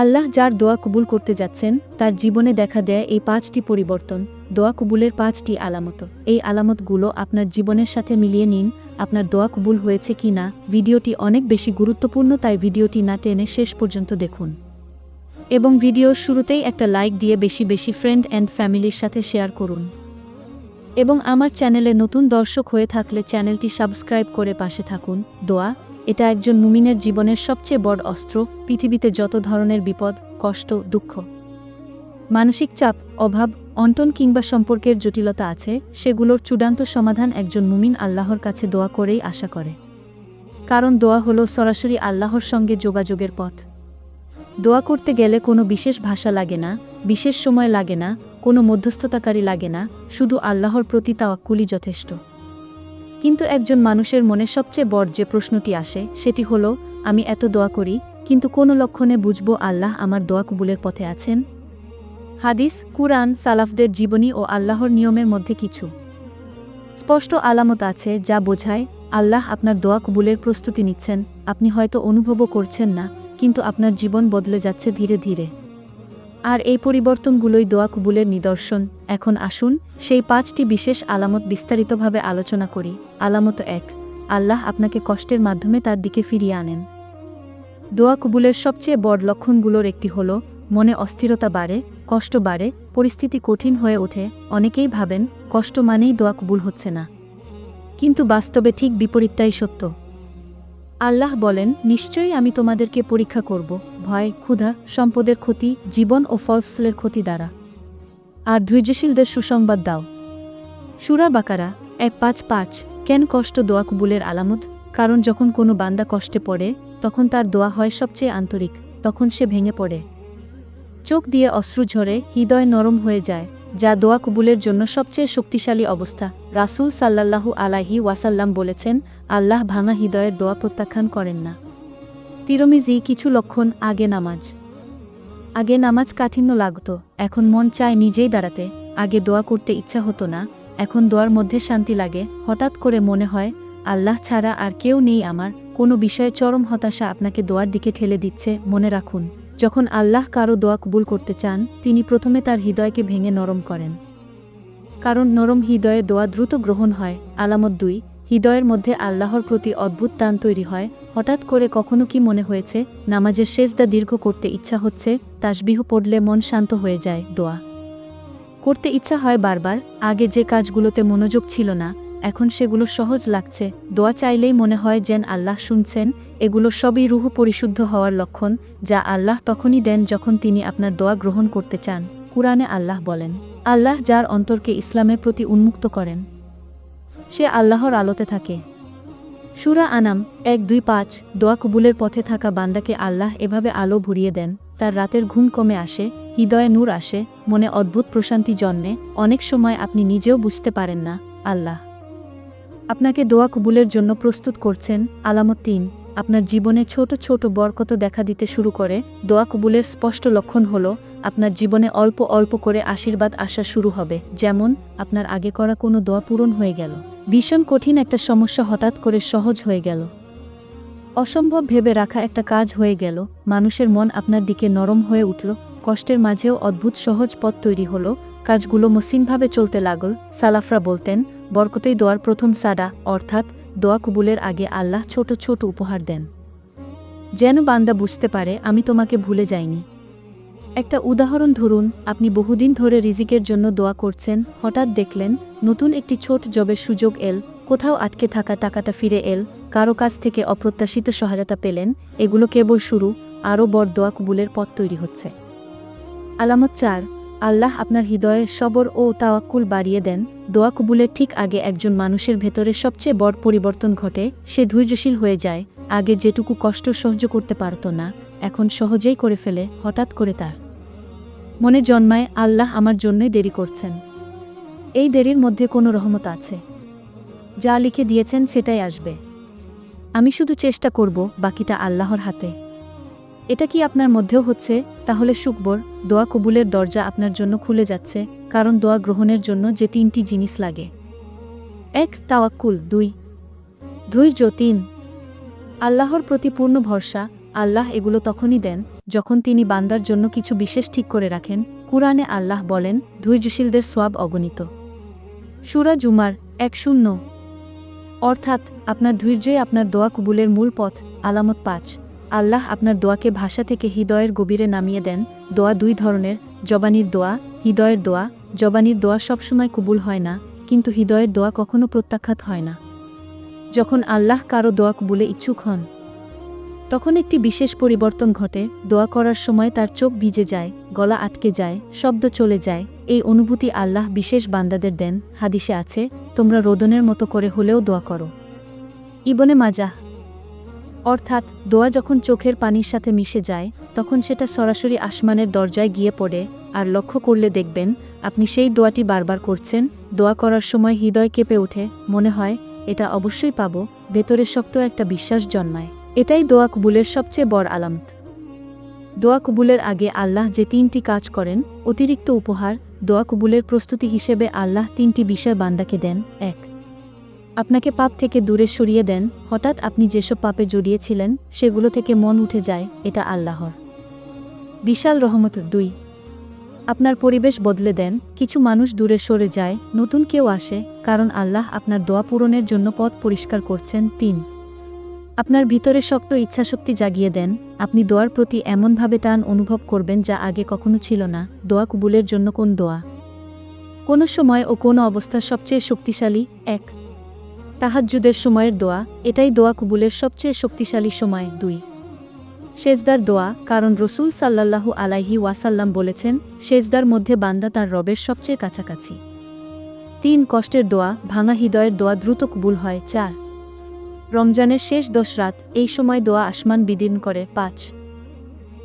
আল্লাহ যার দোয়া কবুল করতে যাচ্ছেন, তার জীবনে দেখা দেয় এই পাঁচটি পরিবর্তন, দোয়া কবুলের পাঁচটি আলামত। এই আলামতগুলো আপনার জীবনের সাথে মিলিয়ে নিন, আপনার দোয়া কবুল হয়েছে কি না, ভিডিওটি অনেক বেশি গুরুত্বপূর্ণ তাই ভিডিওটি না টেনে শেষ পর্যন্ত দেখুন। এবং ভিডিওর শুরুতেই একটা লাইক দিয়ে বেশি বেশি ফ্রেন্ড অ্যান্ড ফ্যামিলির সাথে শেয়ার করুন। এবং আমার চ্যানেলে নতুন দর্শক হয়ে থাকলে চ্যানেলটি সাবস্ক্রাইব করে পাশে থাকুন। দোয়া এটা একজন মুমিনের জীবনের সবচেয়ে বড় অস্ত্র, পৃথিবীতে যত ধরনের বিপদ, কষ্ট, দুঃখ। মানসিক চাপ, অভাব, অন্টন কিংবা সম্পর্কের জটিলতা আছে, সেগুলোর চূড়ান্ত সমাধান একজন মুমিন আল্লাহর কাছে দোয়া করেই আশা করে। কারণ দোয়া হলো সরাসরি আল্লাহর সঙ্গে যোগাযোগের পথ। দোয়া করতে গেলে কোনো বিশেষ ভাষা লাগে না, বিশেষ সময় লাগে না, কোনো মধ্যস্থতাকারী লাগে না, শুধু আল্লাহর প্রতি তাওয়াক্কুলই যথেষ্ট। কিন্তু একজন মানুষের মনে সবচেয়ে বড় যে প্রশ্নটি আসে, সেটি হলো, আমি এত দোয়া করি, কিন্তু কোন লক্ষণে বুঝব আল্লাহ আমার দোয়া কবুলের পথে আছেন? হাদিস, কুরআন, সালাফদের জীবনী ও আল্লাহর নিয়মের মধ্যে কিছু। স্পষ্ট আলামত আছে যা বোঝায়, আল্লাহ আপনার দোয়া কবুলের প্রস্তুতি নিচ্ছেন, আপনি হয়তো অনুভবও করছেন না, কিন্তু আপনার জীবন বদলে যাচ্ছে ধীরে ধীরে। আর এই পরিবর্তনগুলোই দোয়া কবুলের নিদর্শন। এখন আসুন, সেই পাঁচটি বিশেষ আলামত বিস্তারিতভাবে আলোচনা করি। আলামত এক, আল্লাহ আপনাকে কষ্টের মাধ্যমে তার দিকে ফিরিয়ে আনেন। দোয়া কবুলের সবচেয়ে বড় লক্ষণগুলোর একটি হল, মনে অস্থিরতা বাড়ে, কষ্ট বাড়ে, পরিস্থিতি কঠিন হয়ে ওঠে। অনেকেই ভাবেন, কষ্ট মানেই দোয়া কবুল হচ্ছে না। কিন্তু বাস্তবে ঠিক বিপরীতটাই সত্য। আল্লাহ বলেন, নিশ্চয়ই আমি তোমাদেরকে পরীক্ষা করব, ভয়, ক্ষুধা, সম্পদের ক্ষতি, জীবন ও ফলফসলের ক্ষতি দ্বারা। আর ধৈর্যশীলদের সুসংবাদ দাও। সুরা বাকারা, এক পাঁচ পাঁচ, কেন কষ্ট দোয়া কবুলের আলামত? কারণ যখন কোনো বান্দা কষ্টে পড়ে, তখন তার দোয়া হয় সবচেয়ে আন্তরিক, তখন সে ভেঙে পড়ে। চোখ দিয়ে অশ্রু ঝরে, হৃদয় নরম হয়ে যায়। যা দোয়া কবুলের জন্য সবচেয়ে শক্তিশালী অবস্থা। রাসূল সাল্লাল্লাহু আলাহি ওয়াসাল্লাম বলেছেন, আল্লাহ ভাঙা হৃদয়ের দোয়া প্রত্যাখ্যান করেন না। তিরমিজি, কিছু লক্ষণ, আগে নামাজ। আগে নামাজ কাঠিন্য লাগত, এখন মন চায় নিজেই দাঁড়াতে। আগে দোয়া করতে ইচ্ছা হতো না, এখন দোয়ার মধ্যে শান্তি লাগে। হঠাৎ করে মনে হয়, আল্লাহ ছাড়া আর কেউ নেই আমার, কোনো বিষয়ে চরম হতাশা আপনাকে দোয়ার দিকে ঠেলে দিচ্ছে। মনে রাখুন। যখন আল্লাহ কারও দোয়া কবুল করতে চান, তিনি প্রথমে তার হৃদয়কে ভেঙে নরম করেন। কারণ নরম হৃদয়ে দোয়া দ্রুত গ্রহণ হয়। আলামত দুই, হৃদয়ের মধ্যে আল্লাহর প্রতি অদ্ভুত টান তৈরি হয়। হঠাৎ করে কখনো কি মনে হয়েছে, নামাজের শেষদা দীর্ঘ করতে ইচ্ছা হচ্ছে, তাসবিহু পড়লে মন শান্ত হয়ে যায় দোয়া। করতে ইচ্ছা হয় বারবার, আগে যে কাজগুলোতে মনোযোগ ছিল না এখন সেগুলো সহজ লাগছে। দোয়া চাইলেই মনে হয় যেন আল্লাহ শুনছেন। এগুলো সবই রুহ পরিশুদ্ধ হওয়ার লক্ষণ, যা আল্লাহ তখনই দেন যখন তিনি আপনার দোয়া গ্রহণ করতে চান, কুরআনে আল্লাহ বলেন। আল্লাহ যার অন্তরকে ইসলামের প্রতি উন্মুক্ত করেন, সে আল্লাহর আলোতে থাকে। সুরা আনাম এক দুই পাঁচ, দোয়া কবুলের পথে থাকা বান্দাকে আল্লাহ এভাবে আলো ভরিয়ে দেন। তার রাতের ঘুম কমে আসে, হৃদয়ে নূর আসে, মনে অদ্ভুত প্রশান্তি জন্মে। অনেক সময় আপনি নিজেও বুঝতে পারেন না, আল্লাহ আপনাকে দোয়া কবুলের জন্য প্রস্তুত করছেন আলামত তিন। আপনার জীবনে ছোট ছোট বরকত দেখা দিতে শুরু করে। দোয়া কবুলের স্পষ্ট লক্ষণ হল, আপনার জীবনে অল্প অল্প করে আশীর্বাদ আসা শুরু হবে। যেমন, আপনার আগে করা কোনো দোয়া পূরণ হয়ে গেল। ভীষণ কঠিন একটা সমস্যা হঠাৎ করে সহজ হয়ে গেল। অসম্ভব ভেবে রাখা একটা কাজ হয়ে গেল। মানুষের মন আপনার দিকে নরম হয়ে উঠল। কষ্টের মাঝেও অদ্ভুত সহজ পথ তৈরি হলো। কাজগুলো মসৃণভাবে চলতে লাগল। সালাফরা বলতেন বরকতেই দোয়ার প্রথম সাডা, অর্থাৎ দোয়া কবুলের আগে আল্লাহ ছোট ছোট উপহার দেন। যেন বান্দা বুঝতে পারে, আমি তোমাকে ভুলে যাইনি। একটা উদাহরণ ধরুন, আপনি বহুদিন ধরে রিজিকের জন্য দোয়া করছেন, হঠাৎ দেখলেন, নতুন একটি ছোট জবের সুযোগ এল, কোথাও আটকে থাকা টাকাটা ফিরে এল, কারও কাছ থেকে অপ্রত্যাশিত সহায়তা পেলেন, এগুলো কেবল শুরু, আরও বড় দোয়া কবুলের পথ তৈরি হচ্ছে। আলামত চার আল্লাহ আপনার হৃদয়ে সবর ও তাওয়াক্কুল বাড়িয়ে দেন। দোয়া কবুলের ঠিক আগে একজন মানুষের ভেতরে সবচেয়ে বড় পরিবর্তন ঘটে, সে ধৈর্যশীল হয়ে যায়, আগে যেটুকু কষ্ট সহ্য করতে পারত না, এখন সহজেই করে ফেলে, হঠাৎ করে তার মনে জন্মায়, আল্লাহ আমার জন্যই দেরি করছেন। এই দেরির মধ্যে কোনো রহমত আছে। যা লিখে দিয়েছেন সেটাই আসবে। আমি শুধু চেষ্টা করব বাকিটা আল্লাহর হাতে। এটা কি আপনার মধ্যেও হচ্ছে? তাহলে শুকবর দোয়া কবুলের দরজা আপনার জন্য খুলে যাচ্ছে, কারণ দোয়া গ্রহণের জন্য যে তিনটি জিনিস লাগে। এক, তাওয়াক্কুল। দুই, ধৈর্য। তিন, আল্লাহর প্রতি পূর্ণ ভরসা। আল্লাহ এগুলো তখনই দেন যখন তিনি বান্দার জন্য কিছু বিশেষ ঠিক করে রাখেন। কুরআনে আল্লাহ বলেন, ধৈর্যশীলদের সোয়াব অগণিত। সুরা জুমার এক শূন্য। অর্থাৎ, আপনার ধৈর্যই আপনার দোয়া কবুলের মূল পথ, আলামত পাঁচ। আল্লাহ আপনার দোয়াকে ভাষা থেকে হৃদয়ের গভীরে নামিয়ে দেন। দোয়া দুই ধরনের, জবানির দোয়া, হৃদয়ের দোয়া। জবানির দোয়া সবসময় কবুল হয় না, কিন্তু হৃদয়ের দোয়া কখনো প্রত্যাখ্যাত হয় না। যখন আল্লাহ কারও দোয়া কবুলে ইচ্ছুক হন, তখন একটি বিশেষ পরিবর্তন ঘটে। দোয়া করার সময় তার চোখ ভিজে যায়, গলা আটকে যায়, শব্দ চলে যায়। এই অনুভূতি আল্লাহ বিশেষ বান্দাদের দেন। হাদিসে আছে, তোমরা রোদনের মতো করে হলেও দোয়া করো। ইবনে মাজাহ অর্থাৎ দোয়া যখন চোখের পানির সাথে মিশে যায়, তখন সেটা সরাসরি আসমানের দরজায় গিয়ে পড়ে আর লক্ষ্য করলে দেখবেন আপনি সেই দোয়াটি বারবার করছেন। দোয়া করার সময় হৃদয় কেঁপে ওঠে, মনে হয় এটা অবশ্যই পাব, ভেতরে শক্ত একটা বিশ্বাস জন্মায়। এটাই দোয়া কবুলের সবচেয়ে বড় আলামত। দোয়া কবুলের আগে আল্লাহ যে তিনটি কাজ করেন, অতিরিক্ত উপহার, দোয়া কবুলের প্রস্তুতি হিসেবে আল্লাহ তিনটি বিষয় বান্দাকে দেন। এক আপনাকে পাপ থেকে দূরে সরিয়ে দেন, হঠাৎ আপনি যেসব পাপে জড়িয়েছিলেন, সেগুলো থেকে মন উঠে যায়, এটা আল্লাহর। বিশাল রহমত দুই। আপনার পরিবেশ বদলে দেন, কিছু মানুষ দূরে সরে যায়, নতুন কেউ আসে, কারণ আল্লাহ আপনার দোয়া পূরণের জন্য পথ পরিষ্কার করছেন, তিন। আপনার ভিতরে শক্ত ইচ্ছাশক্তি জাগিয়ে দেন, আপনি দোয়ার প্রতি এমনভাবে টান অনুভব করবেন যা আগে কখনো ছিল না, দোয়া কবুলের জন্য কোন দোয়া? কোনো সময় ও কোনো অবস্থা সবচেয়ে শক্তিশালী, এক। তাহাজ্জুদের সময়ের দোয়া, এটাই দোয়া কবুলের সবচেয়ে শক্তিশালী সময়, দুই। সেজদার দোয়া, কারণ রসুল সাল্লাল্লাহু আলাইহি ওয়াসাল্লাম বলেছেন, সেজদার মধ্যে বান্দা তার রবের সবচেয়ে কাছাকাছি। তিন, কষ্টের দোয়া, ভাঙা হৃদয়ের দোয়া দ্রুত কবুল হয়, চার। রমজানের শেষ দশ রাত, এই সময় দোয়া আসমান বিদীর্ণ করে, পাঁচ।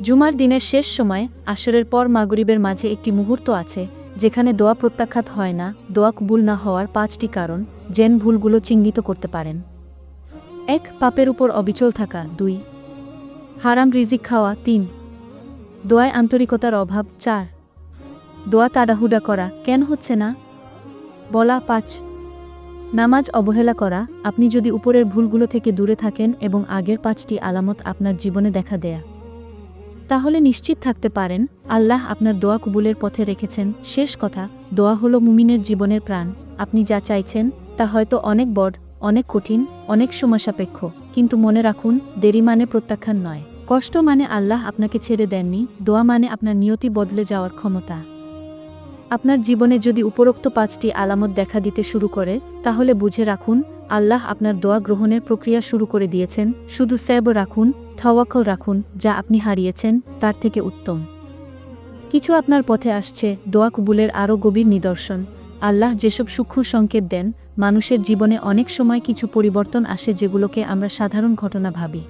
জুমার দিনের শেষ সময়, আসরের পর মাগরিবের মাঝে একটি মুহূর্ত আছে যেখানে দোয়া প্রত্যাখ্যাত হয় না, দোয়া কবুল না হওয়ার পাঁচটি কারণ জেন ভুলগুলো চিহ্নিত করতে পারেন। এক, পাপের উপর অবিচল থাকা। দুই, হারাম রিজিক খাওয়া। তিন, দোয়ায় আন্তরিকতার অভাব। চার, দোয়া তাড়াহুড়া করা। কেন হচ্ছে না? বলা। পাঁচ, নামাজ অবহেলা করা। আপনি যদি উপরের ভুলগুলো থেকে দূরে থাকেন এবং আগের পাঁচটি আলামত আপনার জীবনে দেখা দেয়া। তাহলে নিশ্চিত থাকতে পারেন, আল্লাহ আপনার দোয়া কবুলের পথে রেখেছেন। শেষ কথা, দোয়া হলো মুমিনের জীবনের প্রাণ। আপনি যা চাইছেন, তা হয়তো অনেক বড়, অনেক কঠিন, অনেক সময়সাপেক্ষ। কিন্তু মনে রাখুন, দেরি মানে প্রত্যাখ্যান নয়। কষ্ট মানে আল্লাহ আপনাকে ছেড়ে দেননি, দোয়া মানে আপনার নিয়তি বদলে যাওয়ার ক্ষমতা। আপনার জীবনে যদি উপরোক্ত পাঁচটি আলামত দেখা দিতে শুরু করে, তাহলে বুঝে রাখুন, আল্লাহ আপনার দোয়া গ্রহণের প্রক্রিয়া শুরু করে দিয়েছেন। শুধু স্যাব রাখুন থাওয়াকল রাখুন, যা আপনি হারিয়েছেন, তার থেকে উত্তম। কিছু আপনার পথে আসছে, দোয়া কবুলের আরও গভীর নিদর্শন। আল্লাহ যেসব সূক্ষ্ম সংকেত দেন, মানুষের জীবনে অনেক সময় কিছু পরিবর্তন আসে যেগুলোকে আমরা সাধারণ ঘটনা ভাবি।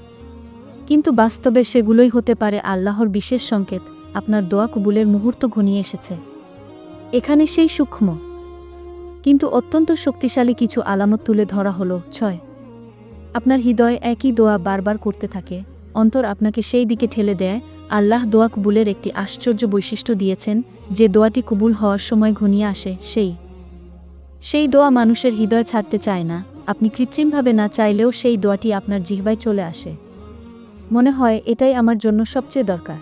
কিন্তু বাস্তবে সেগুলোই হতে পারে আল্লাহর বিশেষ সংকেত, আপনার দোয়া কবুলের মুহূর্ত ঘনিয়ে এসেছে। এখানে সেই সূক্ষ্ম। কিন্তু অত্যন্ত শক্তিশালী কিছু আলামত তুলে ধরা হলো, ছয়। আপনার হৃদয় একই দোয়া বারবার করতে থাকে। অন্তর আপনাকে সেই দিকে ঠেলে দেয়। আল্লাহ দোয়া কবুলের একটি আশ্চর্য বৈশিষ্ট্য দিয়েছেন, যে দোয়াটি কবুল হওয়ার সময় ঘনিয়ে আসে, সেই। সেই দোয়া মানুষের হৃদয় ছাড়তে চায় না। আপনি কৃত্রিমভাবে না চাইলেও সেই দোয়াটি আপনার জিহ্বায় চলে আসে। মনে হয় এটাই আমার জন্য সবচেয়ে দরকার।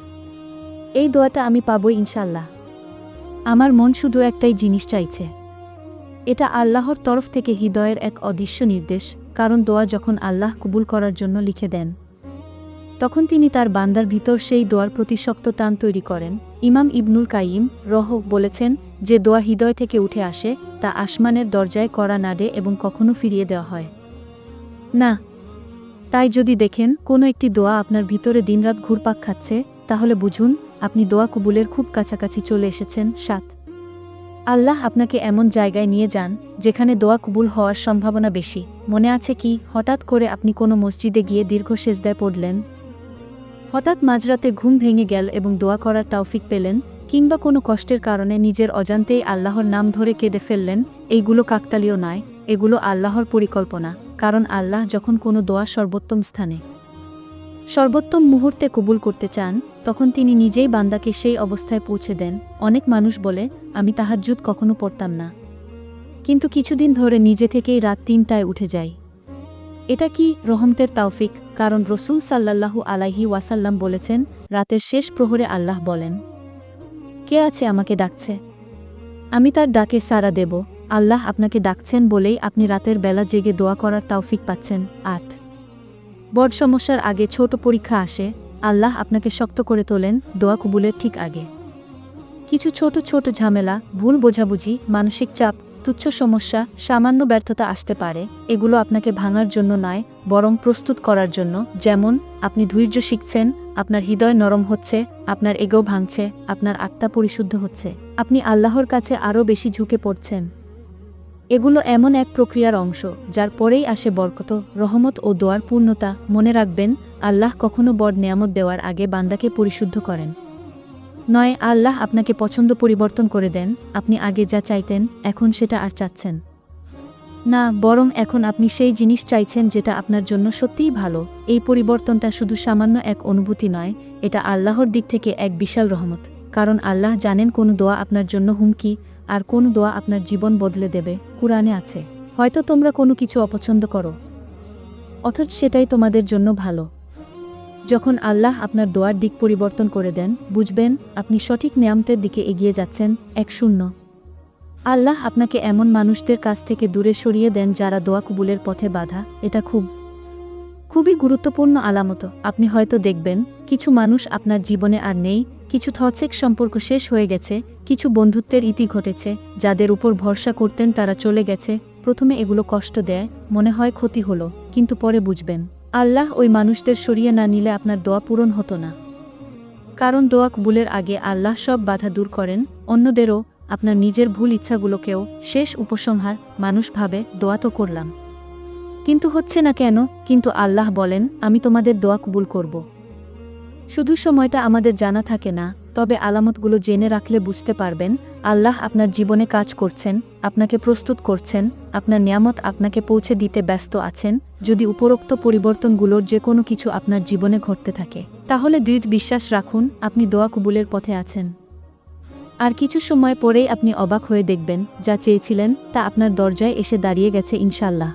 এই দোয়াটা আমি পাবই ইনশাল্লাহ আমার মন শুধু একটাই জিনিস চাইছে। এটা আল্লাহর তরফ থেকে হৃদয়ের এক অদৃশ্য নির্দেশ, কারণ দোয়া যখন আল্লাহ কবুল করার জন্য লিখে দেন, তখন তিনি তার বান্দার ভিতর সেই দোয়ার প্রতি শক্ত টান তৈরি করেন। ইমাম ইবনুল কাইম রহ বলেছেন যে দোয়া হৃদয় থেকে উঠে আসে, তা আসমানের দরজায় করা নাড়ে এবং কখনো ফিরিয়ে দেওয়া হয়। না, তাই যদি দেখেন কোনো একটি দোয়া আপনার ভিতরে দিনরাত ঘুরপাক খাচ্ছে, তাহলে বুঝুন আপনি দোয়া কবুলের খুব কাছাকাছি চলে এসেছেন, সাত। আল্লাহ আপনাকে এমন জায়গায় নিয়ে যান, যেখানে দোয়া কবুল হওয়ার সম্ভাবনা বেশি। মনে আছে কি, হঠাৎ করে আপনি কোনো মসজিদে গিয়ে দীর্ঘ সেজদায় পড়লেন? হঠাৎ মাঝরাতে ঘুম ভেঙে গেল এবং দোয়া করার তৌফিক পেলেন, কিংবা কোনো কষ্টের কারণে নিজের অজান্তেই আল্লাহর নাম ধরে কেঁদে ফেললেন, এইগুলো কাকতালীয় নয়, এগুলো আল্লাহর পরিকল্পনা। কারণ আল্লাহ যখন কোনো দোয়া সর্বোত্তম স্থানে, সর্বোত্তম মুহূর্তে কবুল করতে চান তখন তিনি নিজেই বান্দাকে সেই অবস্থায় পৌঁছে দেন। অনেক মানুষ বলে, আমি তাহাজ্জুদ কখনো পড়তাম না। কিন্তু কিছুদিন ধরে নিজে থেকেই রাত তিনটায় উঠে যাই এটা কি রহমতের তাওফিক? কারণ রসুল সাল্লাল্লাহু আলাইহি ওয়াসাল্লাম বলেছেন, রাতের শেষ প্রহরে আল্লাহ বলেন, কে আছে আমাকে ডাকছে? আমি তার ডাকে সাড়া দেব। আল্লাহ আপনাকে ডাকছেন বলেই আপনি রাতের বেলা জেগে দোয়া করার তাওফিক পাচ্ছেন। আট। বড় সমস্যার আগে ছোট পরীক্ষা আসে। আল্লাহ আপনাকে শক্ত করে তোলেন, দোয়া কবুলের ঠিক আগে। কিছু ছোট ছোট ঝামেলা, ভুল বোঝাবুঝি, মানসিক চাপ, তুচ্ছ সমস্যা, সামান্য ব্যর্থতা আসতে পারে, এগুলো আপনাকে ভাঙার জন্য নয়, বরং প্রস্তুত করার জন্য। যেমন, আপনি ধৈর্য শিখছেন, আপনার হৃদয় নরম হচ্ছে, আপনার এগো ভাঙছে, আপনার আত্মা পরিশুদ্ধ হচ্ছে। আপনি আল্লাহর কাছে আরও বেশি ঝুঁকে পড়ছেন। এগুলো এমন এক প্রক্রিয়ার অংশ, যার পরেই আসে বরকত, রহমত ও দোয়ার পূর্ণতা। মনে রাখবেন, আল্লাহ কখনো বর নিয়ামত দেওয়ার আগে বান্দাকে পরিশুদ্ধ করেন। নয়, আল্লাহ আপনাকে পছন্দ পরিবর্তন করে দেন। আপনি আগে যা চাইতেন, এখন সেটা আর চাচ্ছেন। না, বরং এখন আপনি সেই জিনিস চাইছেন যেটা আপনার জন্য সত্যিই ভালো। এই পরিবর্তনটা শুধু সামান্য এক অনুভূতি নয়, এটা আল্লাহর দিক থেকে এক বিশাল রহমত। কারণ আল্লাহ জানেন কোন দোয়া আপনার জন্য হুমকি আর কোন দোয়া আপনার জীবন বদলে দেবে। কুরআনে আছে, হয়তো তোমরা কোনো কিছু অপছন্দ করো। অথচ সেটাই তোমাদের জন্য ভালো। যখন আল্লাহ আপনার দোয়ার দিক পরিবর্তন করে দেন, বুঝবেন আপনি সঠিক নিয়ামতের দিকে এগিয়ে যাচ্ছেন এক শূন্য। আল্লাহ আপনাকে এমন মানুষদের কাছ থেকে দূরে সরিয়ে দেন যারা দোয়া কবুলের পথে বাধা, এটা খুব, খুবই গুরুত্বপূর্ণ আলামত। আপনি হয়তো দেখবেন, কিছু মানুষ আপনার জীবনে আর নেই কিছু থচেক সম্পর্ক শেষ হয়ে গেছে, কিছু বন্ধুত্বের ইতি ঘটেছে, যাদের উপর ভরসা করতেন তারা চলে গেছে, প্রথমে এগুলো কষ্ট দেয়, মনে হয় ক্ষতি হলো, কিন্তু পরে বুঝবেন। আল্লাহ ওই মানুষদের সরিয়ে না নিলে আপনার দোয়া পূরণ হতো না। কারণ দোয়া কবুলের আগে আল্লাহ সব বাধা দূর করেন, অন্যদেরও, আপনার নিজের ভুল ইচ্ছাগুলোকেও শেষ উপসংহার মানুষ ভাবে, দোয়া তো করলাম। কিন্তু হচ্ছে না কেন? কিন্তু আল্লাহ বলেন, আমি তোমাদের দোয়া কবুল করব। শুধু সময়টা আমাদের জানা থাকে না, তবে আলামতগুলো জেনে রাখলে বুঝতে পারবেন, আল্লাহ আপনার জীবনে কাজ করছেন, আপনাকে প্রস্তুত করছেন, আপনার নিয়ামত আপনাকে পৌঁছে দিতে ব্যস্ত আছেন, যদি উপরোক্ত পরিবর্তনগুলোর যে কোনো কিছু আপনার জীবনে ঘটতে থাকে। তাহলে দৃঢ় বিশ্বাস রাখুন, আপনি দোয়া কবুলের পথে আছেন। আর কিছু সময় পরেই আপনি অবাক হয়ে দেখবেন, যা চেয়েছিলেন, তা আপনার দরজায় এসে দাঁড়িয়ে গেছে ইনশাল্লাহ